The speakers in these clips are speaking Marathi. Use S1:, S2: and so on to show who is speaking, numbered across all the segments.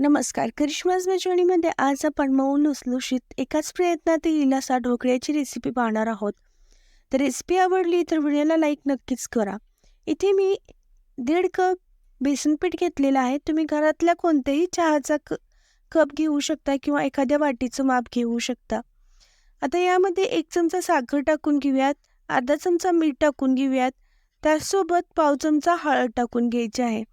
S1: नमस्कार. करिश्माज मेजवानीमध्ये आज आपण मऊ लुसलुशीत एकाच प्रयत्नात येईल असा ढोकळ्याची रेसिपी पाहणार आहोत. तर रेसिपी आवडली तर व्हिडिओला लाईक नक्कीच करा. इथे मी दीड कप बेसन पीठ घेतलेलं आहे. तुम्ही घरातल्या कोणत्याही चहाचा क कप घेऊ शकता किंवा एखाद्या वाटीचं माप घेऊ शकता. आता यामध्ये एक चमचा साखर टाकून घेऊयात. अर्धा चमचा मीठ टाकून घेऊयात. त्यासोबत पाव चमचा हळद टाकून घ्यायची आहे.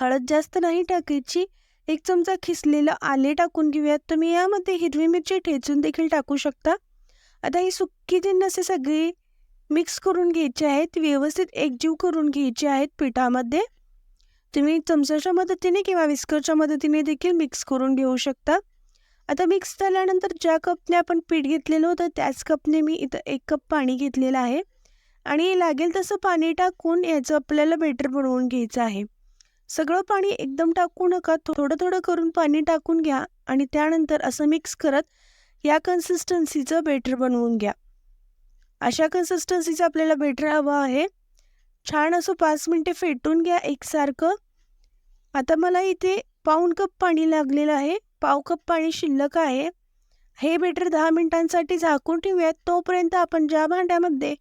S1: हळद जास्त नाही टाकायची. एक चमचा खिसलेलं आले टाकून घेऊयात. तुम्ही यामध्ये हिरवी मिरची ठेचून देखील टाकू शकता. आता ही सुक्की असे सगळी मिक्स करून घ्यायची आहेत. व्यवस्थित एकजीव करून घ्यायची आहेत पिठामध्ये. तुम्ही चमचाच्या मदतीने किंवा विस्करच्या मदतीने देखील मिक्स करून घेऊ शकता. आता मिक्स झाल्यानंतर ज्या कपने आपण पीठ घेतलेलं होतं त्याच कपने मी इथं एक कप पाणी घेतलेलं आहे. आणि लागेल तसं पाणी टाकून याचं आपल्याला बेटर बनवून घ्यायचं आहे. सगळं पाणी एकदम टाकू नका. थोडं थोडं करून पाणी टाकून घ्या आणि त्यानंतर असं मिक्स करत या कन्सिस्टन्सीचं बेटर बनवून घ्या. अशा कन्सिस्टन्सीचं आपल्याला बेटर हवं आहे. छान असं पाच मिनटे फेटून घ्या एकसारखं. आता मला इथे पाऊण कप पाणी लागलेलं आहे. पाव कप पाणी शिल्लक आहे. हे बेटर दहा मिनिटांसाठी झाकून ठेवूयात. तोपर्यंत आपण ज्या भांड्यामध्ये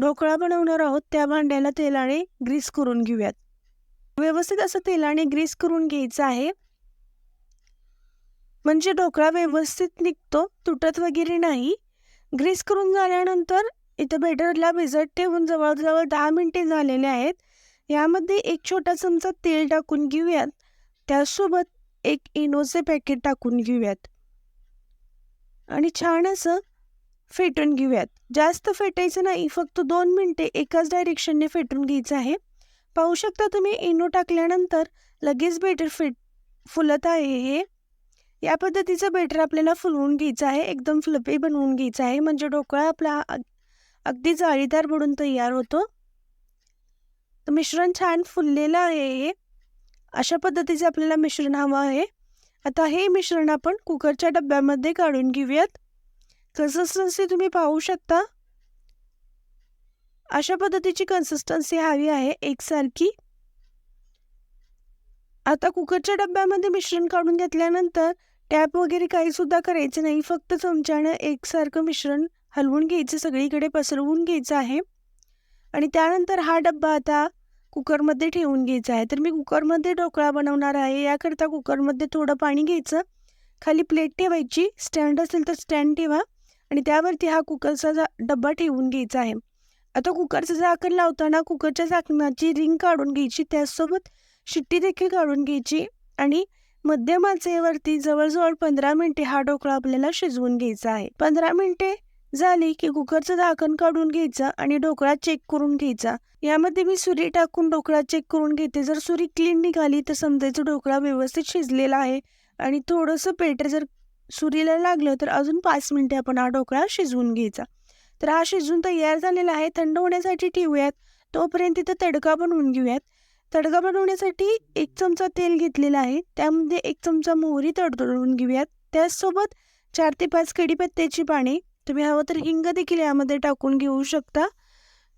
S1: ढोकळा बनवणार आहोत त्या भांड्याला तेलाने ग्रीस करून घेऊयात. व्यवस्थित असं तेलाने ग्रीस करून घ्यायचं आहे. म्हणजे ढोकळा व्यवस्थित निघतो तुटत वगैरे नाही. ग्रीस करून झाल्यानंतर इथं बेटरला भिजत ठेवून जवळजवळ दहा मिनटे झालेले आहेत. यामध्ये एक छोटा चमचा तेल टाकून घेऊयात. त्यासोबत एक इनोचे पॅकेट टाकून घेऊयात. आणि छान असं फेटून घेऊयात. जास्त फेटायचं नाही फक्त दोन मिनटे एकाच डायरेक्शनने फेटून घ्यायचं आहे. पाहू शकता तुम्ही इनो टाकल्यानंतर लगेच बेटर फिट फुलत आहे हे. या पद्धतीचं बेटर आपल्याला फुलवून घ्यायचं आहे एकदम फ्लपी बनवून घ्यायचं आहे म्हणजे ढोकळा आपला अगदी जाळीदार बनून तयार होतो. तर मिश्रण छान फुललेलं आहे हे. अशा पद्धतीचं आपल्याला मिश्रण हवं आहे. आता हे मिश्रण आपण कुकरच्या डब्यामध्ये काढून घेऊयात. कन्सिस्टन्सी तुम्ही पाहू शकता. अशा पद्धतीची कन्सिस्टन्सी हवी आहे एकसारखी. आता कुकरच्या डब्यामध्ये मिश्रण काढून घेतल्यानंतर टॅप वगैरे काही सुद्धा करायचं नाही फक्त चमच्यानं एकसारखं मिश्रण हलवून घ्यायचं सगळीकडे पसरवून घ्यायचं आहे. आणि त्यानंतर हा डब्बा आता कुकरमध्ये ठेवून घ्यायचा आहे. तर मी कुकरमध्ये ढोकळा बनवणार आहे याकरता कुकरमध्ये थोडं पाणी घ्यायचं. खाली प्लेट ठेवायची स्टँड असेल तर स्टँड ठेवा. आणि त्यावरती हा कुकरचा डब्बा ठेवून घ्यायचा आहे. आता कुकरचं झाकण लावताना कुकरच्या झाकणाची रिंग काढून घ्यायची त्याचसोबत शिट्टी देखील काढून घ्यायची आणि मध्यम आचेवरती जवळजवळ पंधरा मिनिटे हा ढोकळा आपल्याला शिजवून घ्यायचा आहे. पंधरा मिनिटे झाली की कुकरचं झाकण काढून घ्यायचं आणि ढोकळा चेक करून घ्यायचा. यामध्ये मी सुरी टाकून ढोकळा चेक करून घेते. जर सुरी क्लीन निघाली तर समजायचं ढोकळा व्यवस्थित शिजलेला आहे आणि थोडंसं पेटर जर सुरीला लागलं तर अजून पाच मिनिटे आपण हा ढोकळा शिजवून घ्यायचा. तर हा शिजून तयार झालेला आहे. थंड होण्यासाठी ठेवूयात. तोपर्यंत इथं तडका बनवून घेऊयात. तडका बनवण्यासाठी एक चमचा तेल घेतलेला आहे. त्यामध्ये एक चमचा मोहरी तडतडून घेऊयात. त्याचसोबत चार ते पाच कढीपत्त्याची पाने. तुम्ही हवं तर हिंग देखील यामध्ये टाकून घेऊ शकता.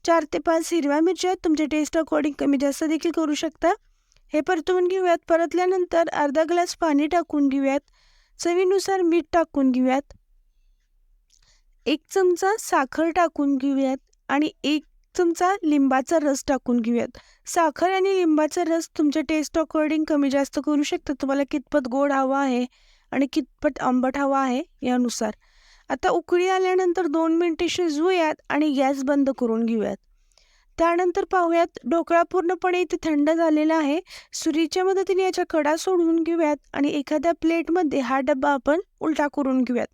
S1: चार ते पाच हिरव्या मिरच्या तुमच्या टेस्ट अकॉर्डिंग कमी जास्त देखील करू शकता. हे परतवून घेऊयात. परतल्यानंतर अर्धा ग्लास पाणी टाकून घेऊयात. चवीनुसार मीठ टाकून घेऊयात. एक चमचा साखर टाकून घेऊयात आणि एक चमचा लिंबाचा रस टाकून घेऊयात. साखर आणि लिंबाचा रस तुमच्या टेस्ट अकॉर्डिंग कमी जास्त करू शकता. तुम्हाला कितपत गोड हवा आहे आणि कितपत आंबट हवा आहे यानुसार. आता उकळी आल्यानंतर दोन मिनटे शिजवूयात आणि गॅस बंद करून घेऊयात. त्यानंतर पाहूयात ढोकळा पूर्णपणे इथे थंड झालेला आहे. सुरीच्या मदतीने याच्या कडा सोडून घेऊयात आणि एखाद्या प्लेटमध्ये हा डब्बा आपण उलटा करून घेऊयात.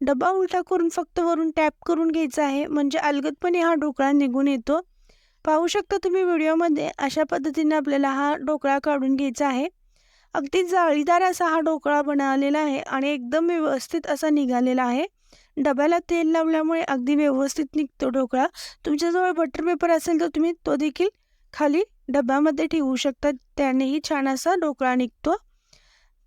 S1: डबा उलटा करून फक्त वरून टॅप करून घ्यायचा आहे. म्हणजे अलगदपणे हा ढोकळा निघून येतो. पाहू शकता तुम्ही व्हिडिओमध्ये अशा पद्धतीने आपल्याला हा ढोकळा काढून घ्यायचा आहे. अगदी जाळीदार असा हा ढोकळा बनवलेला आहे आणि एकदम व्यवस्थित असा निघालेला आहे. डब्याला तेल लावल्यामुळे अगदी व्यवस्थित निघतो ढोकळा. तुमच्याजवळ बटर पेपर असेल तर तुम्ही तो देखील खाली डब्यामध्ये ठेवू शकता. त्यानेही छान असा ढोकळा निघतो.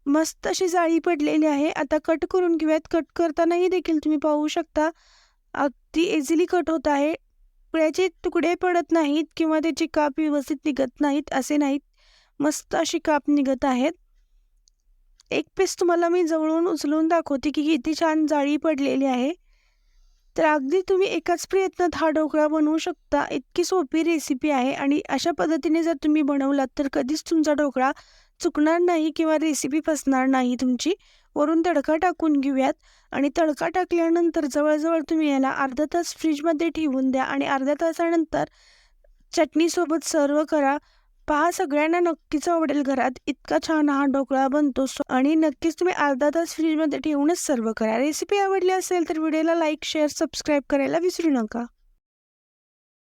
S1: मस्त अशी जाळी पडलेली आहे. आता कट करून घेऊयात. कट करतानाही देखील तुम्ही पाहू शकता. अगदी इझिली कट होत आहे. पुळ्याचे तुकडे पडत नाहीत किंवा त्याची काप व्यवस्थित निघत नाहीत असे नाहीत. मस्त अशी काप निघत आहेत. एक पीस तुम्हाला मी जवळून उचलून दाखवते की किती छान जाळी पडलेली आहे. तर अगदी तुम्ही एकाच प्रयत्नात हा ढोकळा बनवू शकता. इतकी सोपी रेसिपी आहे आणि अशा पद्धतीने जर तुम्ही बनवलात तर कधीच तुमचा ढोकळा चुकणार नाही किंवा रेसिपी फसणार नाही तुमची वरून तडका टाकून घेऊयात. आणि तडका टाकल्यानंतर जवळजवळ तुम्ही याला अर्धा तास फ्रीजमध्ये ठेवून द्या आणि अर्ध्या तासानंतर चटणीसोबत सर्व करा. पहा सगळ्यांना नक्कीच आवडेल घरात. इतका छान हा ढोकळा बनतो. सो- आणि नक्कीच तुम्ही अर्धा तास फ्रीजमध्ये ठेवूनच सर्व करा. रेसिपी आवडली असेल तर व्हिडिओला लाईक शेअर सबस्क्राईब करायला विसरू नका.